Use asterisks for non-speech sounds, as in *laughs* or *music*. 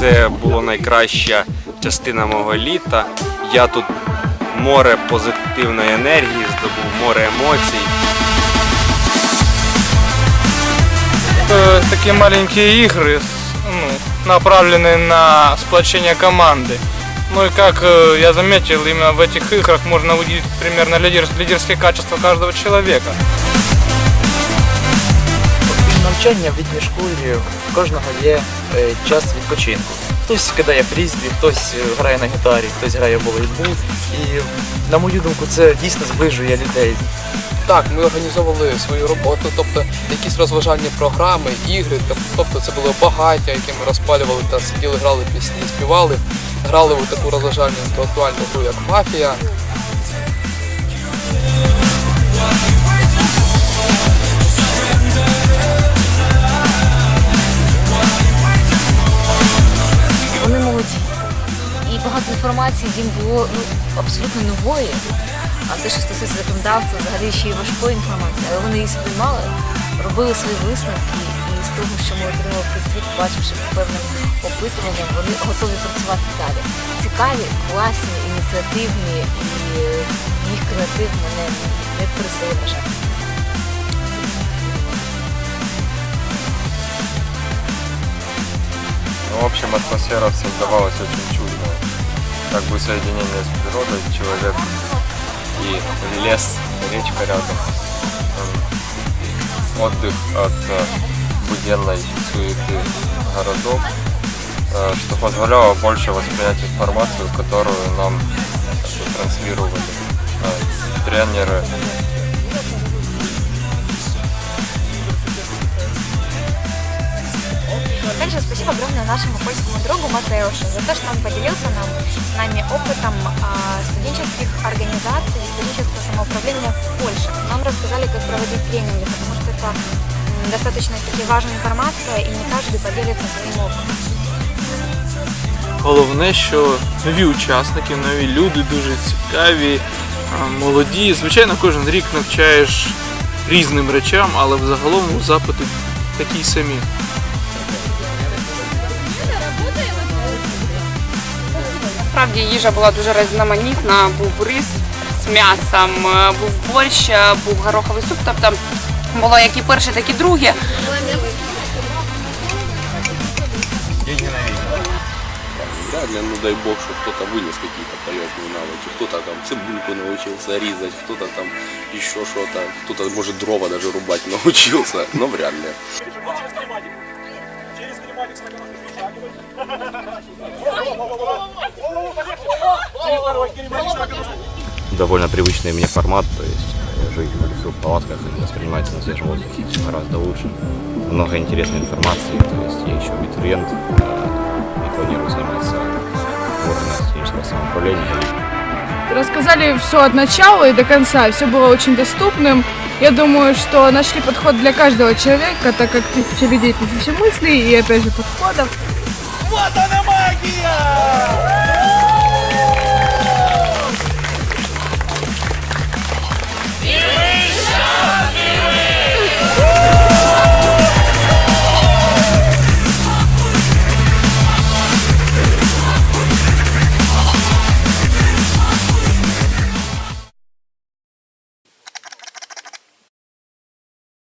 Це була найкраща частина мого літа. Я тут море позитивної енергії, здобув море емоцій. Это такие маленькие игры, с- ну, направленные на сплочение команды. Ну и как э, я заметил, именно в этих играх можно увидеть примерно лидер, лидерские качества каждого человека. Навчання в літній школі в кожного є е, час відпочинку. Хтось кидає фрізбі, хтось е, грає на гітарі, хтось грає в волейбол. І на мою думку, це дійсно зближує людей. Так, ми організовували свою роботу, тобто якісь розважальні програми, ігри, тоб- тобто це було багаття, яке ми розпалювали та сиділи, грали пісні, співали, грали у таку розважальну інтелектуальну гру, як мафія. Інформації їм було ну, абсолютно нової. А те, що стосується законодавства, взагалі ще й важкої інформації, але вони її сприймали, робили свої висновки, і з того, що ми отримали від бачивши певним опитуванням, вони готові працювати далі. Цікаві, класні, ініціативні і їх креатив мене не перестає бажати. В общем, атмосфера создавалась очень. Как бы соединение с природой, человек и лес, речка рядом. Отдых от э, буденной суеты городов, э, что позволяло больше воспринять информацию, которую нам бы, транслировали э, тренеры, Также спасибо огромное нашему польскому другу Матеушу за то, что он поделился нам, с нами опытом а, студенческих организаций и студенческого самоуправления в Польше. Нам рассказали, как проводить тренинги, потому что это м, достаточно таки важная информация, и не каждый поделится своим опытом. Головне, що нові учасники, нові люди дуже цікаві, а, молоді. Звичайно, кожен рік навчаєш різним речам, але взагалом запити такі самі. Насправді їжа була дуже різноманітна. Був рис з м'ясом, е, був борщ, е, був гороховий суп. Тобто було як і перше, так і друге. Вряд ли, ну дай бог, что кто-то вынес какие-то полезные навыки. Кто-то там цибульку научился резать, кто-то там еще что-то, кто-то может дрова даже рубать научился, *laughs* но вряд ли. довольно привычный мне формат, то есть э, жить в лесу в палатках воспринимается на свежем воздухе все гораздо лучше. Много интересной информации, то есть я еще абитуриент и планирую заниматься в органах студенческого самоуправления. Рассказали все от начала и до конца, все было очень доступным. Я думаю, что нашли подход для каждого человека, так как тысяча людей, тысяча мыслей и опять же подходов. Вот она Sofia! Uh -huh.